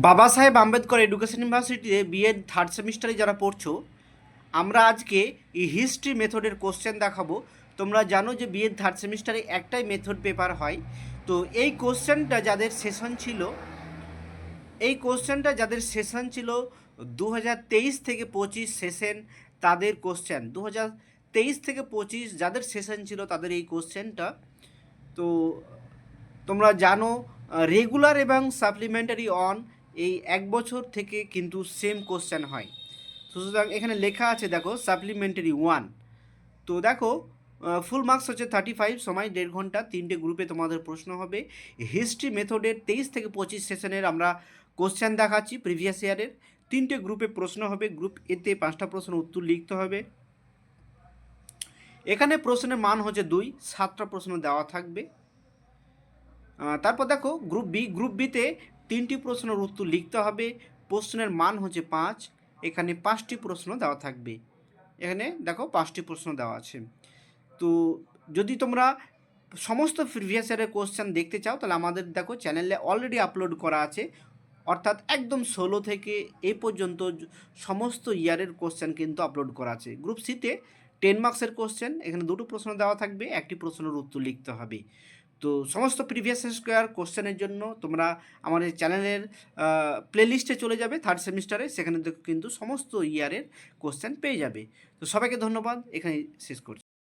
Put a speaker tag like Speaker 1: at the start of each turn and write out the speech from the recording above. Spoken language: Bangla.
Speaker 1: বাবা সাহেব আম্বেদকর এডুকেশন ইউনিভার্সিটিতে বিএড থার্ড সেমিস্টারে যারা পড়ছো, আমরা আজকে এই হিস্ট্রি মেথডের কোশ্চেন দেখাবো। তোমরা জানো যে বিএড থার্ড সেমিস্টারে একটাই মেথড পেপার হয়। তো এই কোশ্চেনটা যাদের সেশন ছিল, এই কোশ্চেনটা যাদের সেশন ছিল দু হাজার তেইশ থেকে পঁচিশ সেশন তাদের কোশ্চেন দু থেকে পঁচিশ যাদের সেশন ছিল, তাদের এই কোশ্চেনটা তো তোমরা জানো রেগুলার এবং সাপ্লিমেন্টারি অন এই এক বছর থেকে কিন্তু সেম কোশ্চেন হয়। সুতরাং এখানে লেখা আছে, দেখো সাপ্লিমেন্টারি ওয়ান তো দেখো ফুল মার্কস হচ্ছে থার্টি ফাইভ সময় দেড় ঘণ্টা, তিনটে গ্রুপে তোমাদের প্রশ্ন হবে। হিস্ট্রি মেথডের তেইশ থেকে পঁচিশ সেশনের আমরা কোশ্চেন দেখাচ্ছি প্রিভিয়াস ইয়ারের তিনটে গ্রুপে প্রশ্ন হবে গ্রুপ এতে পাঁচটা প্রশ্ন উত্তর লিখতে হবে। এখানে প্রশ্নের মান হচ্ছে দুই, সাতটা প্রশ্ন দেওয়া থাকবে। তারপর দেখো গ্রুপ বি গ্রুপ বিতে তিনটি প্রশ্নের উত্তর লিখতে হবে। প্রশ্নের মান হচ্ছে পাঁচ। এখানে পাঁচটি প্রশ্ন দেওয়া থাকবে। এখানে দেখো পাঁচটি প্রশ্ন দেওয়া আছে। তো যদি তোমরা সমস্ত প্রিভিয়াস ইয়ারের কোশ্চেন দেখতে চাও, তাহলে আমাদের দেখো চ্যানেলে অলরেডি আপলোড করা আছে। অর্থাৎ একদম ষোলো থেকে এ পর্যন্ত সমস্ত ইয়ারের কোশ্চেন কিন্তু আপলোড করা আছে। গ্রুপ সিতে টেন মার্কসের কোশ্চেন এখানে দুটো প্রশ্ন দেওয়া থাকবে। একটি প্রশ্নের উত্তর লিখতে হবে। তো সমস্ত প্রিভিয়াস স্কোয়ার কোশ্চেনের জন্য তোমরা আমাদের চ্যানেলের প্লেলিস্টে চলে যাবে থার্ড সেমিস্টারে সেখানে কিন্তু সমস্ত ইয়ারের কোশ্চেন পেয়ে যাবে। তো সবাইকে ধন্যবাদ। এখানে শেষ করছি।